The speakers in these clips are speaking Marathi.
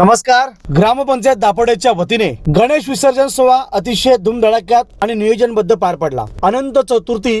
नमस्कार. ग्रामपंचायत दापोडेच्या वतीने गणेश विसर्जन सोहळा अतिशय धूमधडाक्यात आणि नियोजनबद्ध पार पडला. अनंत चतुर्थी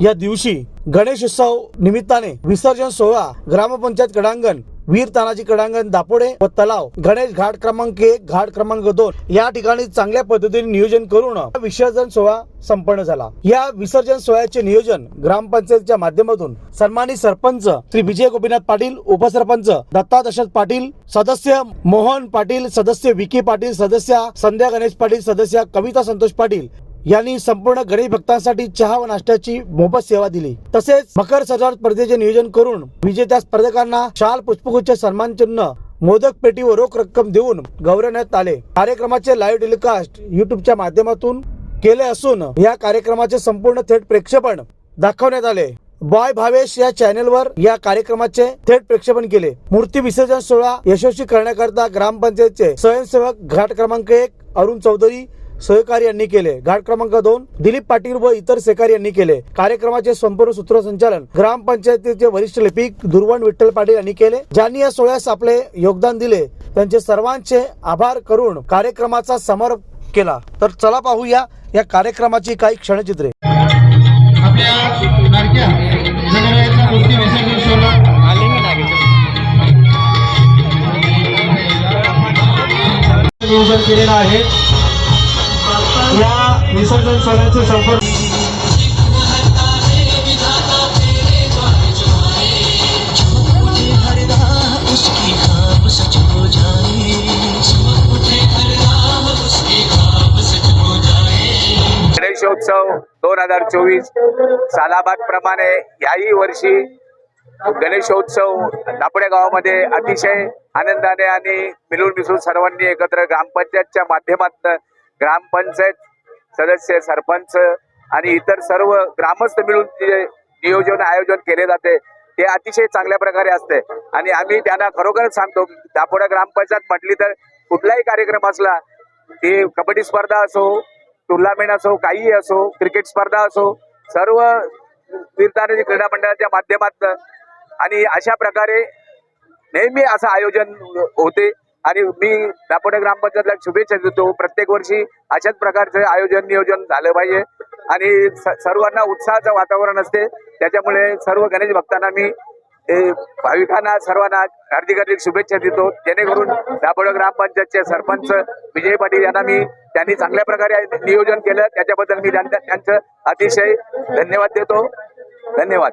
या दिवशी गणेश उत्सव निमित्ताने विसर्जन सोहळा ग्रामपंचायत क्रीडांगण वीर तानाजी कडांगण दापोडे व तलाव. गणेश घाट क्रमांक एक घाट क्रमांक दोन. या ठिकाणी चांगल्या पद्धतीने नियोजन करून विसर्जन सोहळा संपन्न झाला. या विसर्जन सोहळ्याचे नियोजन ग्रामपंचायतच्या माध्यमातून सन्मानित सरपंच श्री विजय गोपीनाथ पाटील उपसरपंच दत्ता दशरथ पाटील सदस्य मोहन पाटील सदस्य विकी पाटील सदस्य संध्या गणेश पाटील सदस्य कविता संतोष पाटील यांनी संपूर्ण गणेश भक्तांसाठी चहा व नाश्त्याची मोफत सेवा दिली. तसेच मकर सजावट स्पर्धेचे नियोजन करून विजेत्या स्पर्धकांना शाल पुष्पगुच्छ सन्मान चिन्ह मोदक पेटी व रोख रक्कम देऊन गौरवण्यात आले. कार्यक्रमाचे लाईव्ह टेलिकास्ट युट्यूबच्या माध्यमातून केले असून या कार्यक्रमाचे संपूर्ण थेट प्रेक्षेपण दाखवण्यात आले. बॉय भावेश या चॅनेलवर या कार्यक्रमाचे थेट प्रेक्षेपण केले. मूर्ती विसर्जन सोहळा यशस्वी करण्याकरता ग्रामपंचायतचे स्वयंसेवक घाट क्रमांक एक अरुण चौधरी सहकारी यांनी केले. घाट क्रमांक दोन दिलीप पाटील व इतर सहकारी यांनी केले. कार्यक्रमाचे संपूर्ण सूत्रसंचालन ग्रामपंचायतीचे वरिष्ठ लिपिक दुर्वण विठ्ठल पाटील यांनी केले. ज्यांनी या सोहळ्यास आपले योगदान दिले त्यांचे सर्वांचे आभार करून कार्यक्रमाचा समारोप केला. तर चला पाहूया या कार्यक्रमाची काही क्षणचित्रे. नियोजन केलेलं आहे. विसर्जन हो संपर्क गणेशोत्सव दोन हजार चोवीस सालाबाद प्रमाणे याही वर्षी गणेशोत्सव दापोडे गावामध्ये अतिशय आनंदाने आणि मिळून मिसळून सर्वांनी एकत्र ग्रामपंचायतच्या माध्यमातून ग्रामपंचायत सदस्य सरपंच आणि इतर सर्व ग्रामस्थ मिळून जे नियोजन आयोजन केले जाते ते अतिशय चांगल्या प्रकारे असते. आणि आम्ही त्यांना खरोखरच सांगतो दापोडा ग्रामपंचायत म्हटली तर कुठलाही कार्यक्रम असला ते कबड्डी स्पर्धा असो टुर्नामेंट असो काहीही असो क्रिकेट स्पर्धा असो सर्व तीर्थाने क्रीडा मंडळाच्या माध्यमात आणि अशा प्रकारे नेहमी असं आयोजन होते. आणि मी दापोडे ग्रामपंचायतला शुभेच्छा देतो. प्रत्येक वर्षी अशाच प्रकारचं आयोजन नियोजन झालं पाहिजे. आणि स- सर्वांना उत्साहाचं वातावरण असते. त्याच्यामुळे सर्व गणेश भक्तांना मी भाविकांना सर्वांना हार्दिक हार्दिक शुभेच्छा देतो. जेणेकरून दापोडे ग्रामपंचायतचे सरपंच विजय पाटील यांना मी त्यांनी चांगल्या प्रकारे नियोजन केलं. त्याच्याबद्दल मी त्यांचं अतिशय धन्यवाद देतो. धन्यवाद.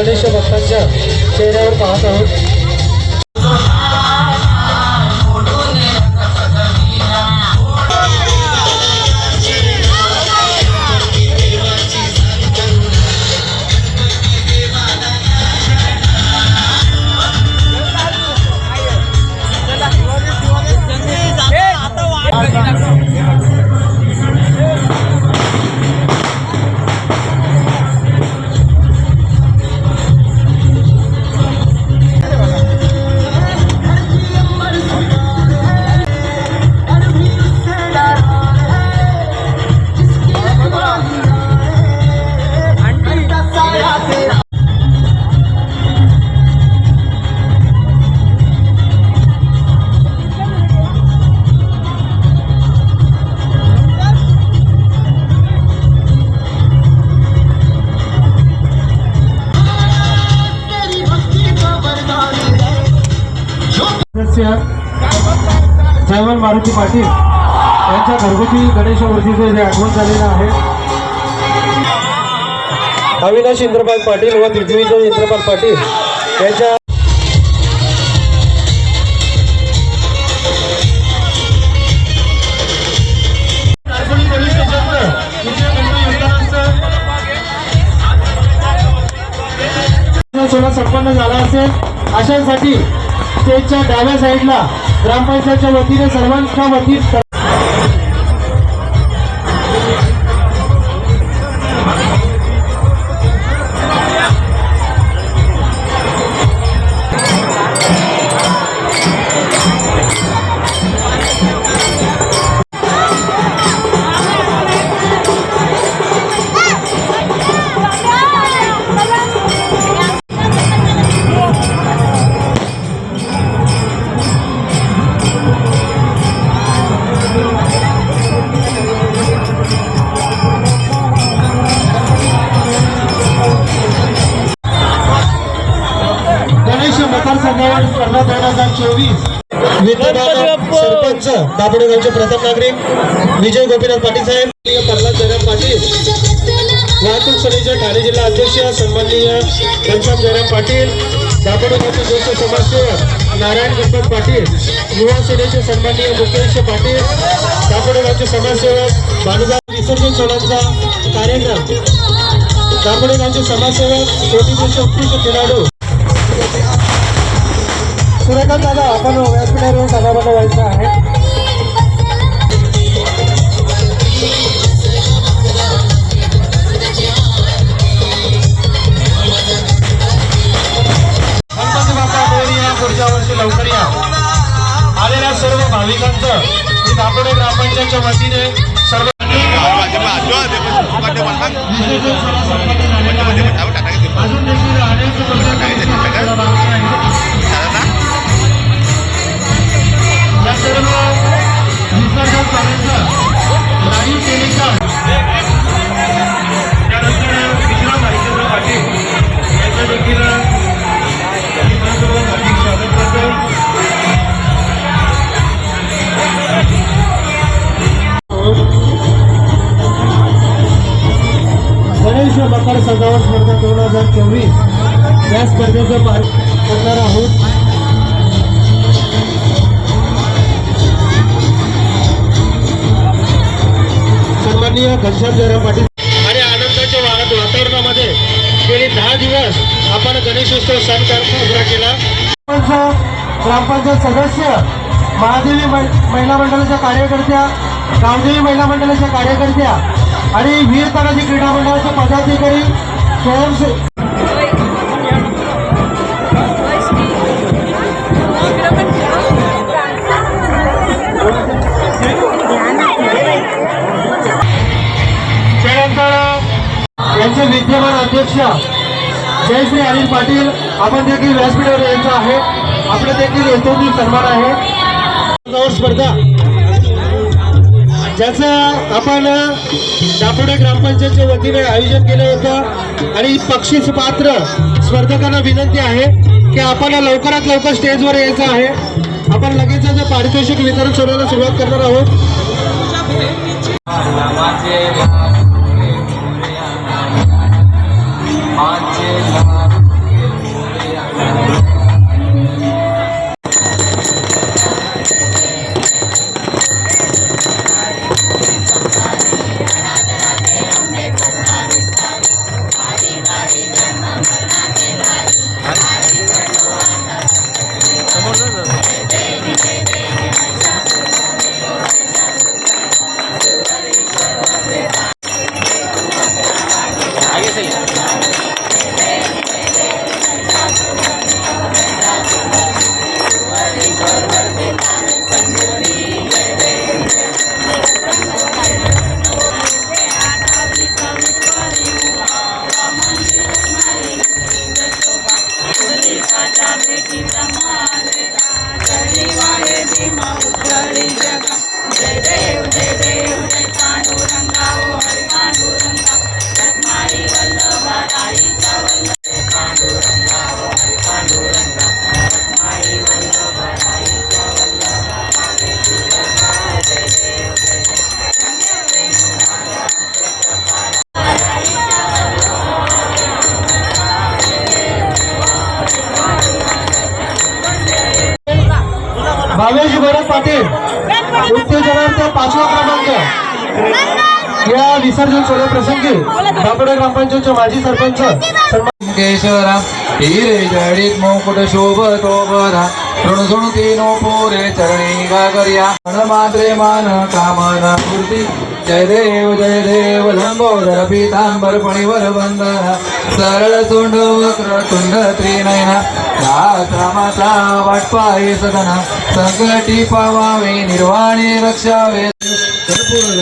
आपण घरगुती गणेशमूर्तीचे जे आगमन झालेलं आहे. अविनाश इंद्रपाल पाटील व दिग्विजय इंद्रपाल पाटील यांच्या सोहळा संपन्न झाला असेल. अशांसाठी स्टेजच्या डाव्या साईडला ग्रामपंचायतच्या वतीने सर्वांच्या वतीत चोवीस. सरपंच दापोडेगावचे प्रथम नागरिक विजय गोपीनाथ पाटील साहेब प्रल्हाद जयराम पाटील वाहतूक सेनेचे ठाणे जिल्हा अध्यक्ष सन्माननीय घनश्याम जयराम पाटील दापोडेगावचे ज्येष्ठ समाजसेवक नारायण गणपत पाटील युवा सेनेचे सन्माननीय मुकेश पाटील दापोडेगावचे समाजसेवक भानुदास विसर्जन सोहळ्याचा कार्यक्रम दापोडे गावचे समाजसेवक कोटी उत्कृष्ट खेळाडू सुरेखात दादा आपण व्यासपीठावर सभाबद्ध व्हायचं आहे पुढच्या वर्षी लवकर या आलेल्या सर्व भाविकांचं मी दापोडे ग्रामपंचायतच्या वतीने सर्व. अजून देखील अनेक मकर सजावट स्पर्धा दोन हजार चोवीस. या स्पर्धेचं पार करणार आहोत सन्माननीय घनश्याम जयराम पाटील. आणि आनंदाच्या वाहत वातावरणामध्ये गेली दहा दिवस आपण गणेशोत्सव सण साजरा केला. ग्रामपंचायत सदस्य महादेवी महिला मंडळाच्या कार्यकर्त्या रामदेवी महिला मंडळाच्या कार्यकर्त्या आणि वीर तानाजी क्रीडा मंडळाचे पदाधिकारी स्वयंसे अध्यक्ष जयश्री अनिल पाटील आपण देखील व्यासपीठावर यायचं आहे. आपलं देखील यथोचित सन्मान आहे. स्पर्धा. ज्याचं आपण दापोडे ग्रामपंचायतच्या वतीने आयोजन केलं होतं आणि पक्षीच पात्र स्पर्धकांना विनंती आहे की आपण लवकरात लवकर स्टेजवर यायचं आहे. आपण लगेच पारितोषिक वितरण सोडवायला सुरुवात करणार आहोत. माझे विसर्जन सोहळ्या प्रसंगी दापोडे ग्रामपंचायतचे माजी सरपंच सन्मान हिरे जडित मुकुट शोभतो बरा. ऋण पोरे चरणी गागर्या. मात्रे मान कामना जय देव जय देव लंबोदर पीतांबर पणीवर वंदना सरळ तोंड वक्र तुंड त्रिनयना. रामाचा वाटपाये सदना. संकटी पावावे निर्वाणे रक्षावे. कर्पूर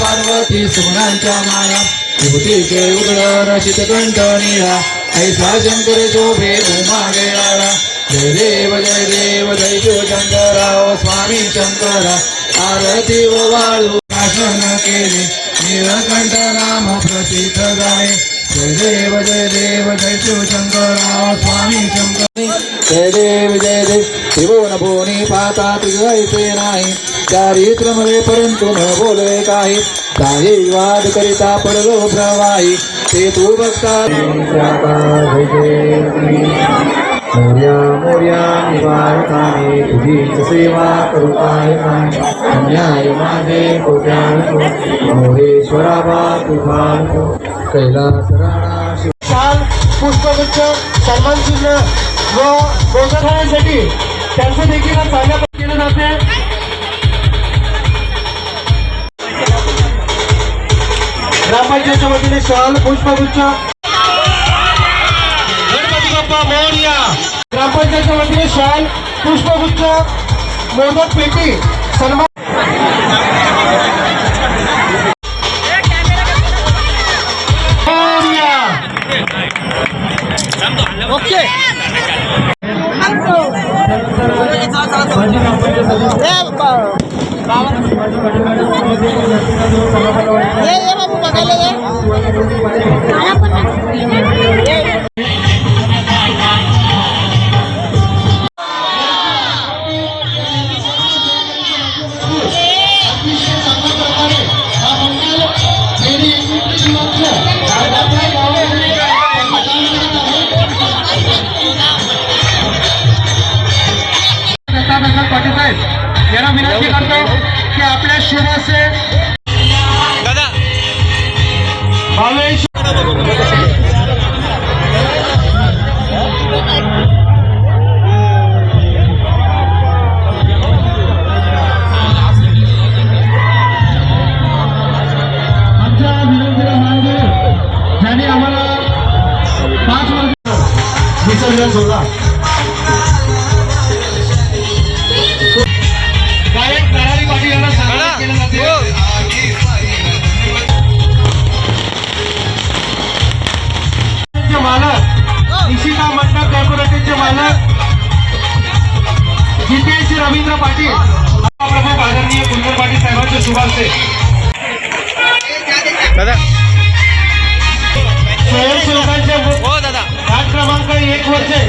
पार्वती सुमनांच्या माया विभूतीचे उघड रचित कंठ निळा. ऐसा शंकर शोभे उमा गेळाला जय देव जय देव जय शिवशंकरा स्वामी शंकरा आरती व वाळू भाषण केले. निळकंठ नाम प्रसिद्ध गाणे जय देव जय देव जय शिवशंकरा स्वामी शंकर. जय देव जय देव त्रिभुवन भुवनी पाता तिघायचे नाही. चारित्रमध्ये परंतु न बोलवे काही. काही वाद करिता पडलो प्रवाही. ते तू बघता मोर्या मोर्या निवारकाने तुझीच सेवा करू काय अन्याय माझे कोट्यान मोरेश्वरा बा तुफान कैलास राणा शिव. शाल पुष्पगुच्छ सन्मान चिन्ह व प्रोत्साहनासाठी त्यांचं देखील चांगल्या केलं जाते ग्रामपंचायतच्या वतीने शाल पुष्पगुच्छ ग्रामपंचायतच्या वतीने शाल पुष्पगुच्छ मोदक पेटी सन्मान मोरया दत्ता प्रमुख आदरणीय कुंदर पाटील साहेबांचे शुभारते स्वयंसेवकांचे घाट क्रमांक एक वरचे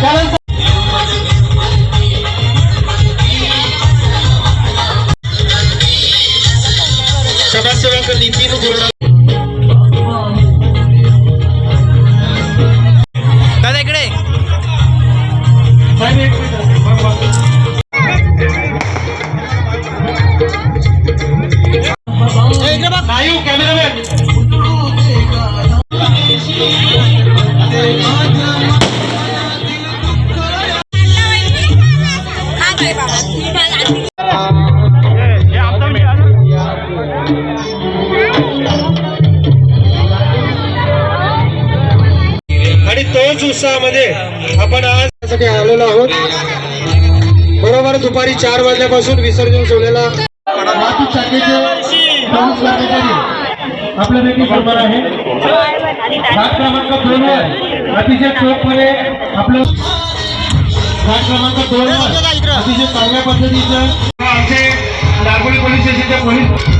त्यानंतर त्याच्याच दुपारी चार वाजल्यापासून विसर्जन सोहळ्याला वाहतूक शाखेचे आपल्यापैकी बरोबर आहे. घाट क्रमांक दोन वर अतिशय चोखपणे आपलं घाट क्रमांक दोन वर अतिशय चांगल्या पद्धतीचं आमचे नागोली पोलीस स्टेशनच्या पोलीस